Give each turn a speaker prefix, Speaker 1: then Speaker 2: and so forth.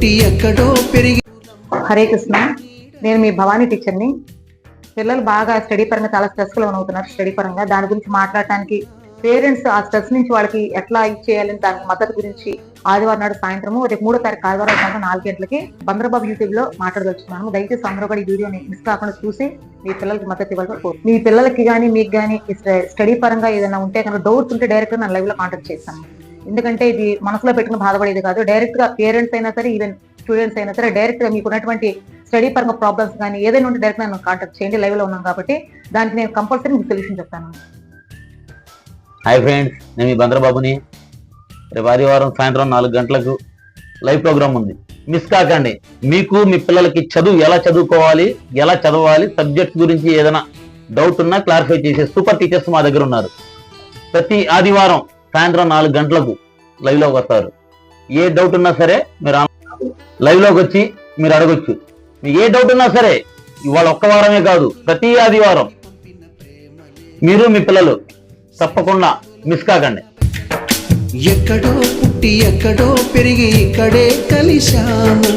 Speaker 1: పుట్టి ఎక్కడో పెరిగి
Speaker 2: హరే కృష్ణ. నేను మీ భవానీ టీచర్ని. పిల్లలు బాగా స్టడీ పరంగా చాలా స్ట్రెస్లో అవుతున్నారు స్టడీ పరంగా. దాని గురించి మాట్లాడటానికి పేరెంట్స్ ఆ స్ట్రెస్ నుంచి వాళ్ళకి ఎట్లా చేయాలని దానికి మద్దతు గురించి ఆదివారం నాడు సాయంత్రము రేపు మూడో తారీఖు ఆదివారం సాయంత్రం నాలుగు గంటలకి బంద్రబాబు యూట్యూబ్లో మాట్లాడదలుచుకున్నాను. దయచేసి అందరూ కూడా ఈ వీడియోని మిస్ కాకుండా చూసి మీ పిల్లలకి మద్దతు ఇవ్వాలి మీ పిల్లలకి కానీ మీకు కానీ స్టడీ పరంగా ఏదైనా ఉంటే కనుక డౌట్స్ ఉంటే డైరెక్ట్గా నా లైవ్లో కాంటాక్ట్ చేస్తాను. ఎందుకంటే ఇది మనసులో పెట్టుకుని బాధపడేది కాదు. డైరెక్ట్గా పేరెంట్స్ అయినా సరే ఈవెన్ స్టూడెంట్స్ అయినా సరే డైరెక్ట్గా మీకు ఉన్నటువంటి స్టడీ పరంగా ప్రాబ్లమ్స్ కానీ ఏదైనా ఉంటే డైరెక్ట్ నన్ను కాంటాక్ట్ చేయండి. లైవ్లో ఉన్నాం కాబట్టి దానికి నేను కంపల్సరీ మీకు సొల్యూషన్ చెప్తాను.
Speaker 3: హాయ్ ఫ్రెండ్స్ నేను మీ బంద్రబాబుని. రేపు ఆదివారం సాయంత్రం నాలుగు గంటలకు లైవ్ ప్రోగ్రామ్ ఉంది. మిస్ కాకండి మీకు మీ పిల్లలకి చదువు ఎలా చదువుకోవాలి ఎలా చదవాలి సబ్జెక్ట్స్ గురించి ఏదైనా డౌట్ ఉన్నా క్లారిఫై చేసే సూపర్ టీచర్స్ మా దగ్గర ఉన్నారు. ప్రతి ఆదివారం సాయంత్రం నాలుగు గంటలకు లైవ్లోకి వస్తారు. ఏ డౌట్ ఉన్నా సరే మీరు లైవ్లోకి వచ్చి మీరు అడగొచ్చు. మీకు ఏ డౌట్ ఉన్నా సరే ఇవాళ ఒక్క వారమే కాదు ప్రతి ఆదివారం మీరు మీ పిల్లలు తప్పకుండా మిస్ కాకండి.
Speaker 1: ఎక్కడో పుట్టి ఎక్కడో పెరిగి ఇక్కడే కలిశాము.